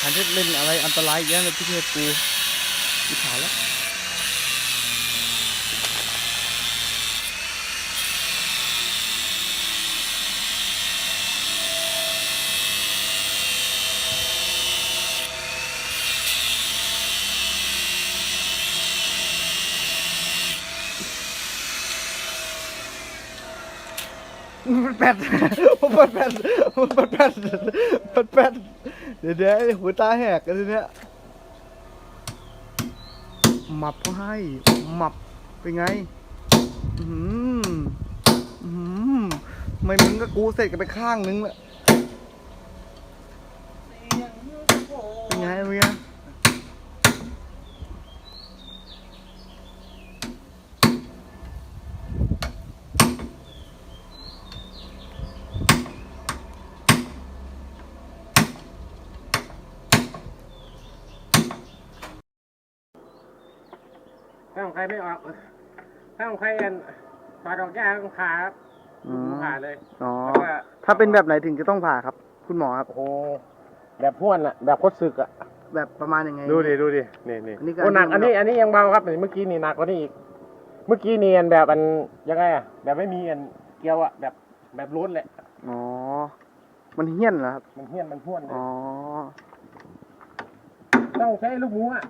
ฉันจะเล่นอะไรอันตรายแย่เลยพี่เทพกูอีกขายแล้ว มันแปดมันแปดมันแปดมันแปดเดี๋ยวเดี๋ยวหัวตาแหกกันทีเนี้ยหมับเขาให้หมับเป็นไง อืมอืมไม่มึงก็กูเสร็จกันไปข้างนึงละเป็นไงเป็นไง ถ้าของใค รไม่ออกถ้าของใครอันถอดออกยากต้องผ่าครับอืมผ่าเลยอ๋อ แล้วก็ถ้าเป็นแบบไหนถึงจะต้องผ่าครับ คุณหมอครับ โอ้โหแบบพ้วนอะแบบคดสึกอะแบบประมาณยังไง ดูดิดูดินี่นี่อันนี้ก็ โอ้หนักอัอันนนี้นี้อันนี้ยังเบาครับเมื่อกี้นี่หนักกว่านี้อีก เมื่อกี้เนียนแบบอันยังไงอะแบบไม่มีอันเกลียวอะแบบแบบล้นแหละอ๋อ มันเหี้ยนเหรอครับ มันเฮี้ยนมันพ้วนเลยอ๋อ ต้องใช้ลูกหมูอะ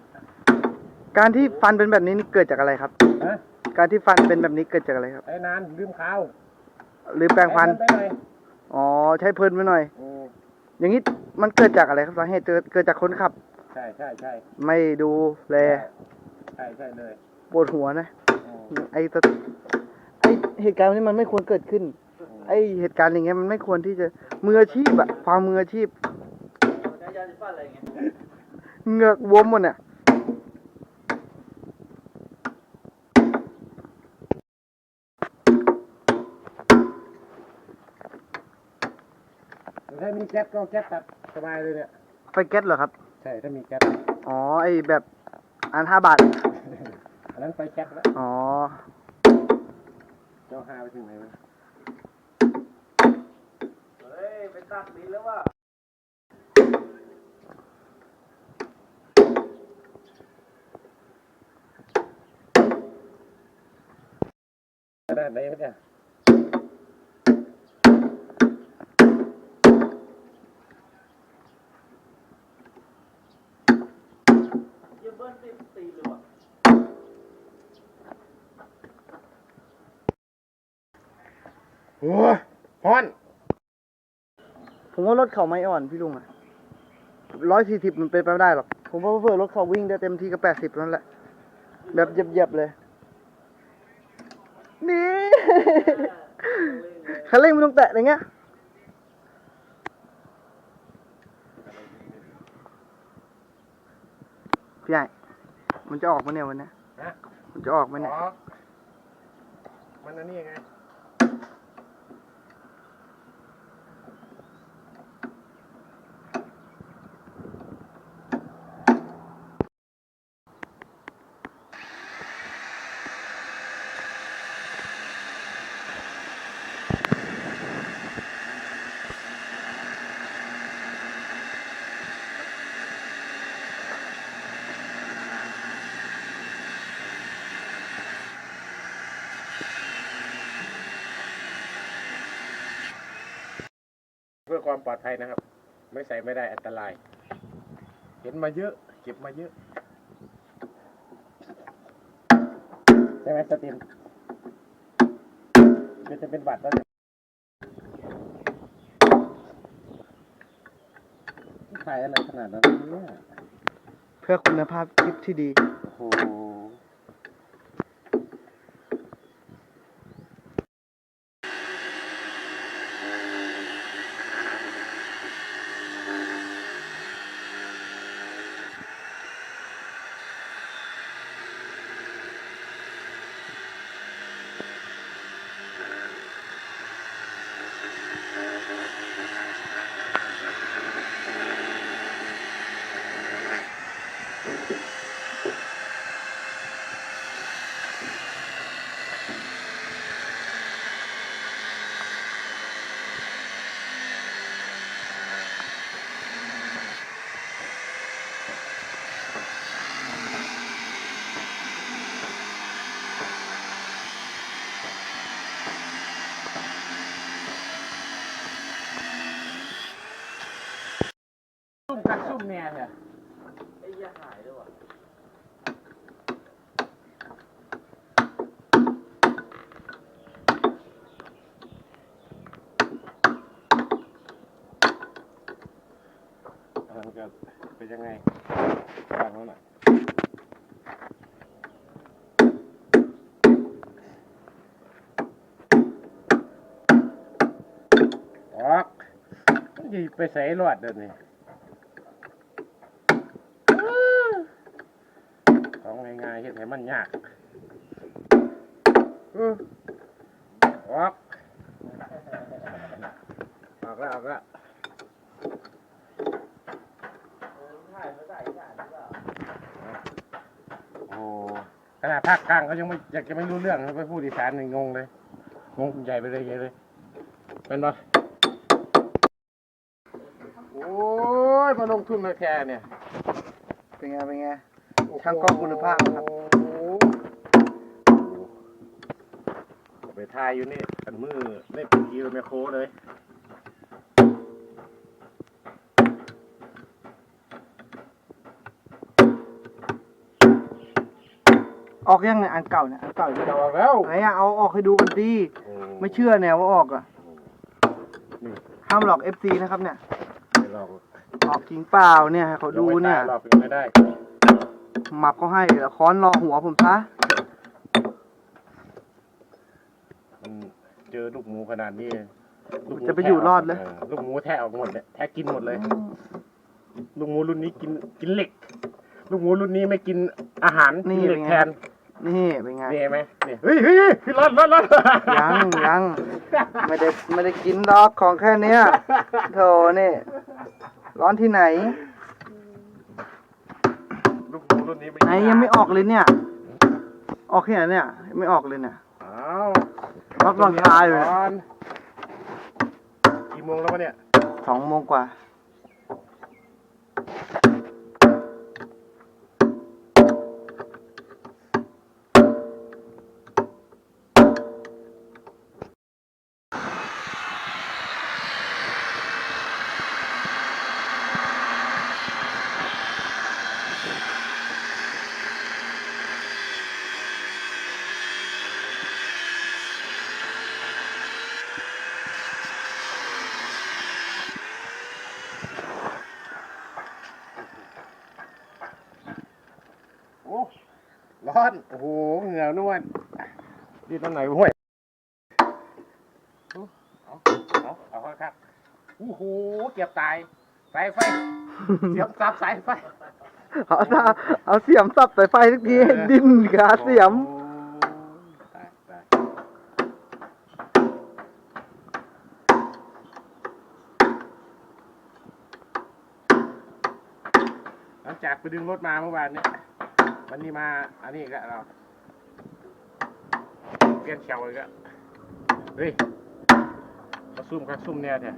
การที่ฟันเป็นแบบนี้นี่เกิดจากอะไรครับ ฮะการที่ฟันเป็นแบบนี้เกิดจากอะไรครับ ไอ้นานลืมข้าวหรือแปรงฟัน ไปเลยอ๋อ ใช้เพลินไปหน่อย อืมอย่างนี้มันเกิดจากอะไรครับสาเหตุเกิดเกิดจากคนขับ ใช่ใช่ใช่ไม่ดูแลใช่ใช่เลยปวดหัวนะ อืมไอ้ตะไอ้เหตุการณ์นี้มันไม่ควรเกิดขึ้น ไอ้เหตุการณ์อย่างเงี้ยมันไม่ควรที่จะมืออาชีพอะความมืออาชีพเหงือกบวมหมดเนี่ มีแก๊สก็แก๊สตัดสบายเลยเนี่ย ไฟแก๊สเหรอครับ ใช่ ถ้ามีแก๊ส อ๋อ ไอ้แบบอันห้าบาท อันนั้นไฟแก๊สแล้วอ๋อ เจ้าหาไปถึงไหนวะขนาดไหนวะเนี่ย โอ้ยพอน ผมว่ารถเขาไม่อ่อนพี่ลุงอะร้อยสี่สิบมันเป็นไปไม่ได้หรอก ผมว่าเพื่อรถเขาวิ่งได้เต็มที่ก็แปดสิบนั่นแหละ แบบเหยียบๆเลย นี่ คันเร่งไม่ต้องแตะอย่างเงี้ย พี่ใหญ่มันจะออกมาเนี่ยวันเนี้ยฮะ มันจะออกมาเนี่ย อ๋อมันอันนี้ไง พื่อความปลอดภัยนะครับ ไม่ใส่ไม่ได้อันตราย เห็นมาเยอะเก็บมาเยอะใช่ไหมสติมเดี๋ยวจะเป็นบัตรแล้วเนี่ยถ่ายอะไรขนาดนั้นเนี่ยเพื่อคุณภาพคลิปที่ดี โอ้โห ตักซุ่มเนี่ยเนี่ยไอ้เหี้ยหายด้วยว่ะมันก็เป็นยังไงฟังแล้วน่ะออกมันจะไปใส่รอดเดี๋ยวนี้ ของง่ายๆเฮ็ดให้มันยากอื้อออกออกแล้วออกแล้วถ่ายมาใส่ถ่ายดีกว่าโอ้ขนาดภาคกลางเขายังไม่อยากจะไม่รู้เรื่องเขาไปพูดอีสานหนึ่งงงเลย งงใหญ่ไปเลยใหญ่เลย เป็นปะโอ้ยมาลงทุนมาแค่เนี่ย เป็นไง เป็นไง ช่างกล้องคุณภาพครับโอ้โหไปทายอยู่นี่กันมือเล่นกิโลเมโครเลยออกยังไงอันเก่าเนี่ยอันเก่าเนี่ยจะออกแล้วไหนอะเอาออกให้ดูกันดีโอ้ไม่เชื่อแนวว่าออกอะนี่ห้ามหลอก FC นะครับเนี่ยไม่หลอกออกจริงเปล่าเนี่ยให้เขาดูเนี่ยหลอกยังไม่ได้ หมับเขาให้เดี๋ยวค้อนรอหัวผมซะมันเจอลูกหมูขนาดนี้ลูกหมูจะไปอยู่รอดเลยลูกหมูแทะออกหมดเลยแทะกินหมดเลย ลูกหมูรุ่นนี้กินกินเหล็ก ลูกหมูรุ่นนี้ไม่กินอาหารกินเหล็กแทนนี่เป็นไง นี่เห็นไหมนี่เฮ้ยเฮ้ยเฮ้ยขึ้นรถรถรถยังยังไม่ได้ไม่ได้กินดอกของแค่เนี้ยโธ่นี่ร้อนที่ไหนลูกหมู รุ่นนี้ไม่ไหนยังไม่ออกเลยเนี่ย ออกแค่ไหนเนี่ยยังไม่ออกเลยเนี่ยอ้าวรับรองคาอยู่เนี่ยก่อนกี่โมงแล้ววะเนี่ยสองโมงกว่า ร้อน โอ้โห เหงื่อนวลนี่ตอนไหนวะห้วยเอาเอาเอาเอาครับโอ้โห เก็บตาย สายไฟ เสียบซับสายไฟ เอาซะเอาเสียมสับสายไฟทุกทีให้ดิ้นขาเสียมโอ้ตายตายหลังจากไปดึงรถมาเมื่อวานเนี่ย วันนี้มาอันนี้ก็เราเปลี่ยนแถวอีกแล้วเฮ้ยเขาซุ่มเขาซุ่มเนี่ยเนี่ย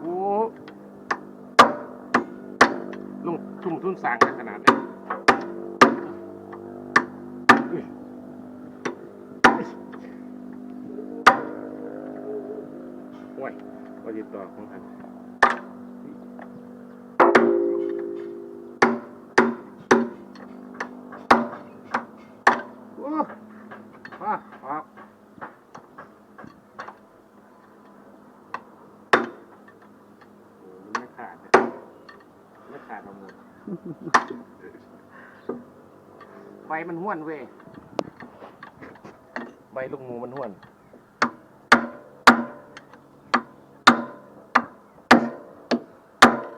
โอ้ลุงทุ่มทุ่นสั่งกันขนาดนี้เฮ้ยโอ้ยว่าติดต่อของท่าน ไฟมันห้วนเว้ยใบลูกหมูมันห้วน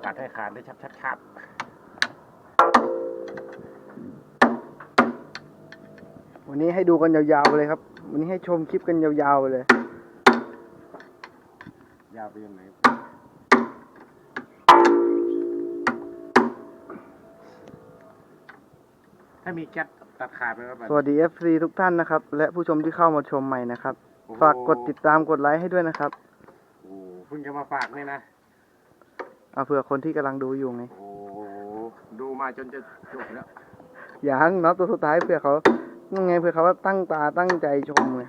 ขาดให้ขาดเลยชับชับชับวันนี้ให้ดูกันยาวๆเลยครับ วันนี้ให้ชมคลิปกันยาวๆเลย ยาวไปยังไงถ้ามีแก๊ส ตัดขาดไปแล้วแบบสวัสดี FC ทุกท่านนะครับ และผู้ชมที่เข้ามาชมใหม่นะครับ โอ้โหฝากกดติดตามกดไลค์ให้ด้วยนะครับโอ้โหเพิ่งจะมาฝากนี่นะ เอาเผื่อคนที่กำลังดูอยู่ไงโอ้โหดูมาจนจะจบแล้วยังเนาะตัวสุดท้ายเผื่อเขายังไงเผื่อเขาว่าตั้งตาตั้งใจชมไง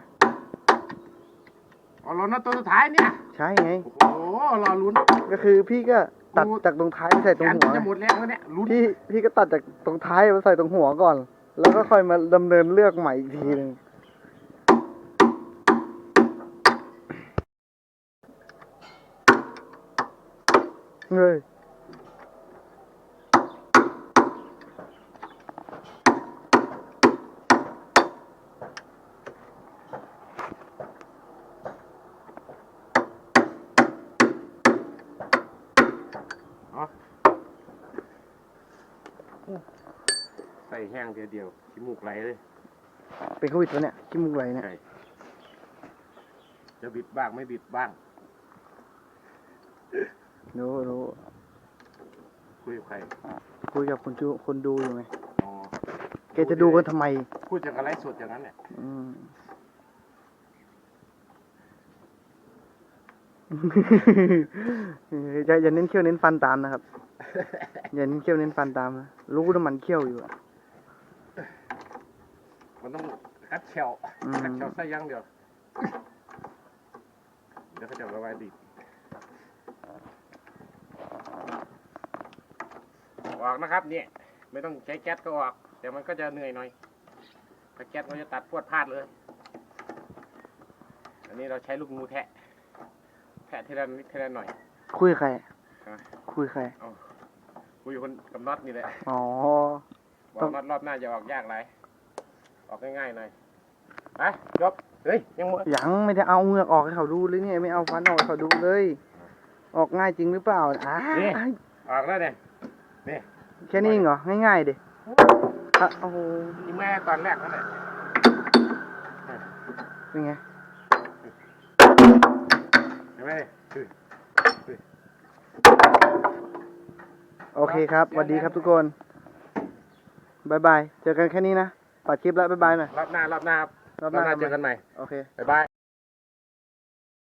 เอารถนะตัวสุดท้ายเนี่ย ใช่ไง โอ้โห รอลุ้น ก็คือพี่ก็ตัดจากตรงท้ายไปใส่ตรงแขนหัวจะหมดแล้วเนี่ยลุ้นพี่พี่ก็ตัดจากตรงท้ายมาใส่ตรงหัวก่อน แล้วก็ค่อยมาดำเนินเลือกใหม่อีกทีหนึ่งเฮ้ย แห้งเดียวเดียวขี้มูกไหลเลยเป็นโควิดวะเนี่ยขี้มูกไหลเนี่ย ใช่จะบิดบ้างไม่บิดบ้าง รู้รู้คุยกับใครคุยกับคนดูคนดูอยู่ไงอ๋อแกจะดูกันทำไม พูดจากอะไรสดอย่างนั้นเนี่ยอืม อย่าอย่าเน้นเขี้ยวเน้นฟันตามนะครับ อย่าเน้นเขี้ยวเน้นฟันตามนะรู้น้ำมันเขี้ยวอยู่อะ มันต้องคัดเชลอืมคัดเชลใส่อยังเดียว เดี๋ยวเขาจะระบายดีออกนะครับเนี่ย ไม่ต้องใช้แก๊สก็ออก แต่มันก็จะเหนื่อยหน่อยถ้าแก๊สก็จะตัดพวดพลาดเลย อันนี้เราใช้ลูกงูแทะ แทะทีละนิดทีละหน่อย คุยกับใคร ฮะ คุยกับใครคุยคนกับน็อตนี่แหละอ๋อ บอต้กองน็อตรอบหน้าจะออกยากไร ออกง่ายๆหน่อยไปจบเฮ้ยยังหมดยังไม่ได้เอาเหงือกออกให้เขาดูเลยเนี่ยไม่เอาฟันออกให้เขาดูเลย ออกง่ายจริงหรือเปล่าอ่าออกแล้วเนี่ยแค่นี้เองเหรอง่ายๆดิอะโอ้โหนี่แม่ตอนแรกนั่นแหละเป็นไงเห็นไหมคือโอเคครับสวัสดีครับทุกคนบายบาย เจอกันแค่นี้นะ ปัดคลิปแล้วบายบายหน่อยรอบหน้ารอบหน้าครับรอบหรอบน้าหน้าเจอกันใหม่ โอเค บ๊ายบาย